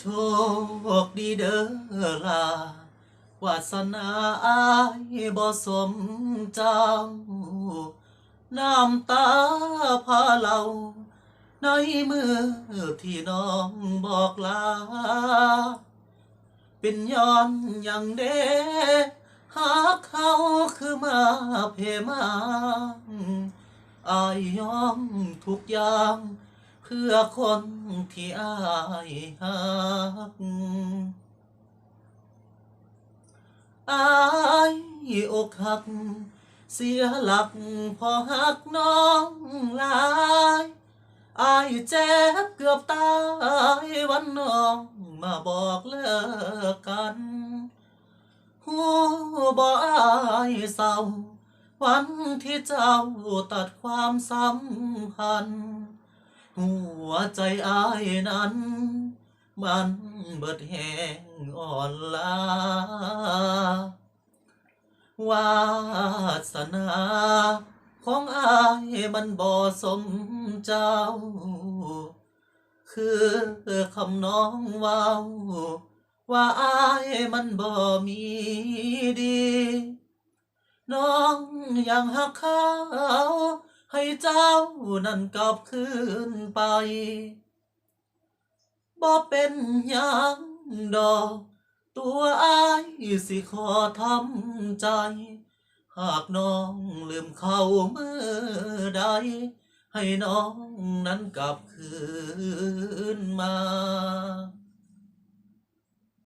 โชคดีเด้อลาวาสนาอายบ่สมเจ้า น้ำตาพาเราในมือที่น้องบอกลา เป็นย้อนอย่างเด้หากเขาคือมาเพมาอายยอมทุกอย่าง พื่อคนที่อายหักอายอกหัก เสียหลักพอหักน้องลายอายเจ็บเกือบตายวันน้องมาบอกเลิกกันหูบ่อายเศร้า วันที่เจ้าตัดความสัมพันธ์ หัวใจอายนั้น มันเบิดแห้งอ่อนลาวาสนาของอายมันบ่สมเจ้า คือคำน้องเว้าว่าอายมันบ่มีดี น้องยังหักเขา ให้เจ้านั่นกลับคืนไปบ่เป็นยังดอก ตัวอายสิขอทำใจ หากน้องลืมเขาเมื่อใด ให้น้องนั้นกลับคืนมา